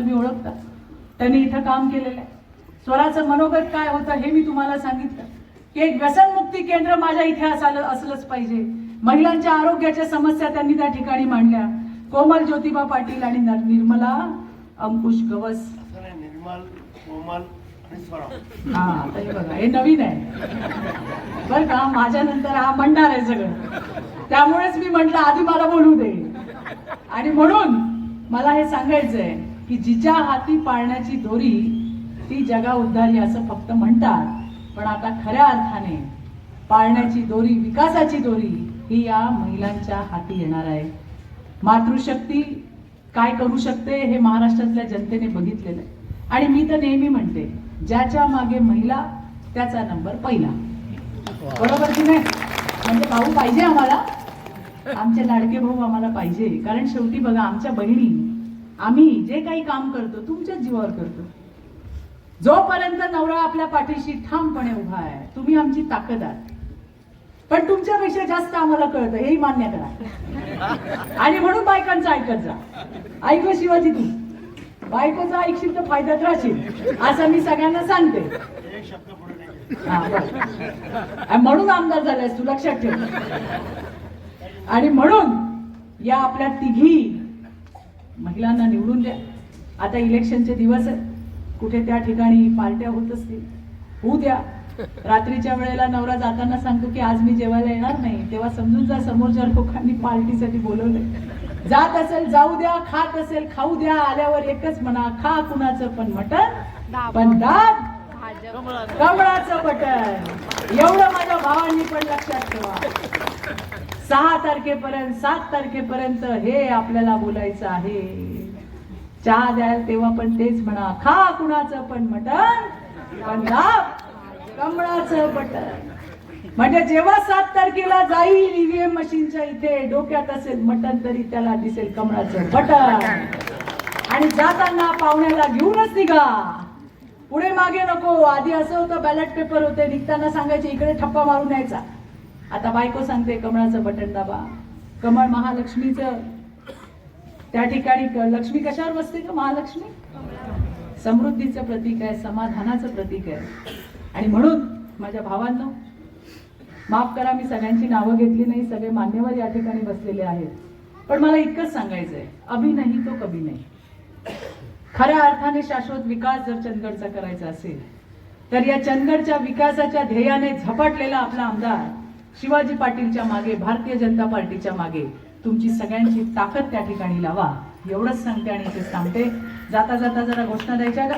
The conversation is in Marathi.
तुम्ही ओळखता. त्यांनी इथं काम केलेलं आहे. स्वराचं मनोगत काय होतं हे मी तुम्हाला सांगितलं. की एक व्यसनमुक्ती केंद्र माझ्या इथे असायला असलंच पाहिजे. महिलांच्या आरोग्याच्या समस्या त्यांनी त्या ठिकाणी मांडल्या. कोमल ज्योतिबा पाटील आणि नर- निर्मला अंकुश गवस. निर्मल कोमल बघा हे नवीन आहे. बर का माझ्या नंतर हा म्हणणार आहे सगळं. त्यामुळेच मी म्हंटल आधी मला बोलू दे. आणि म्हणून मला हे सांगायचंय की जिच्या हाती पाळण्याची दोरी ती जगा उद्धारी असं फक्त म्हणतात. पण आता खऱ्या अर्थाने पाळण्याची दोरी विकासाची दोरी ही या महिलांच्या हाती येणार आहे. मातृशक्ती काय करू शकते हे महाराष्ट्रातल्या जनतेने बघितलेलं आहे. आणि मी तर नेहमी म्हणते ज्याच्या मागे महिला त्याचा नंबर पहिला. बरोबर की नाही? म्हणजे भाऊ पाहिजे आम्हाला? आमचे लाडके भाऊ आम्हाला पाहिजे. कारण शेवटी बघा आमच्या बहिणी आम्ही जे काही काम करतो तुमच्याच जीवावर करतो. जोपर्यंत नवरा आपल्या पाठीशी ठामपणे उभा आहे तुम्ही आमची ताकद आहात पण तुमच्यापेक्षा जास्त आम्हाला कळतं हेही मान्य करा. आणि म्हणून बायकांचं ऐकत जा. ऐकू शिवाजी तू. बायकोचा ऐकशील तर फायद्यात राहशील असं मी सगळ्यांना सांगते. म्हणून आमदार झालायस तू लक्षात ठेव. आणि म्हणून या आपल्या तिघी महिलांना निवडून द्या. आता इलेक्शनचे दिवस आहेत. कुठे त्या ठिकाणी पार्ट्या होत असतील होऊ द्या. रात्रीच्या वेळेला नवरा जाताना सांगतो की आज मी जेवायला येणार नाही. तेव्हा समजून जा समोरच्या लोकांनी पार्टीसाठी बोलवलंय. जात असेल जाऊ द्या. खात असेल खाऊ द्या. आल्यावर एकच म्हणा खा कुणाचं पण मटण. पण दाब. कमळाचं बटन एवढं माझ्या भावांनी पण लक्षात ठेवा. सहा तारखेपर्यंत सात तारखेपर्यंत हे आपल्याला बोलायचं आहे. चहा द्याल तेव्हा पण तेच म्हणा. खा कुणाचं पण मटण. पण कमळाचं बटन म्हणजे जेव्हा सात तारखेला जाईल ईव्हीएम मशीनच्या इथे डोक्यात असेल मटण तरी त्याला दिसेल कमळाचं बटन आणि जाताना पाहुण्याला घेऊनच निघा. पुढे मागे नको. आधी असं होतं बॅलेट पेपर होते. निघताना सांगायचे इकडे ठप्पा मारून यायचा आता बायको सांगते कमळाचं बटन दाबा. कमळ महालक्ष्मीचं त्या ठिकाणी लक्ष्मी कशावर बसते का महालक्ष्मी? समृद्धीचं प्रतीक आहे समाधानाचं प्रतीक आहे. आणि म्हणून माझ्या भावांनो माफ करा मी सगळ्यांची नावं घेतली नाही सगळे मान्यवर या ठिकाणी बसलेले आहेत. पण मला इतकंच सांगायचंय अभि नाही तो कभी नाही. खऱ्या अर्थाने शाश्वत विकास जर चंदगडचा करायचा असेल तर या चंदगडच्या विकासाच्या ध्येयाने झपाटलेला आपला आमदार शिवाजी पाटीलच्या मागे भारतीय जनता पार्टीच्या मागे. तुमची सगळ्यांची ताकद त्या ठिकाणी लावा. एवढंच सांगते आणि ते सांगते जाता जाता जरा घोषणा द्यायच्या का?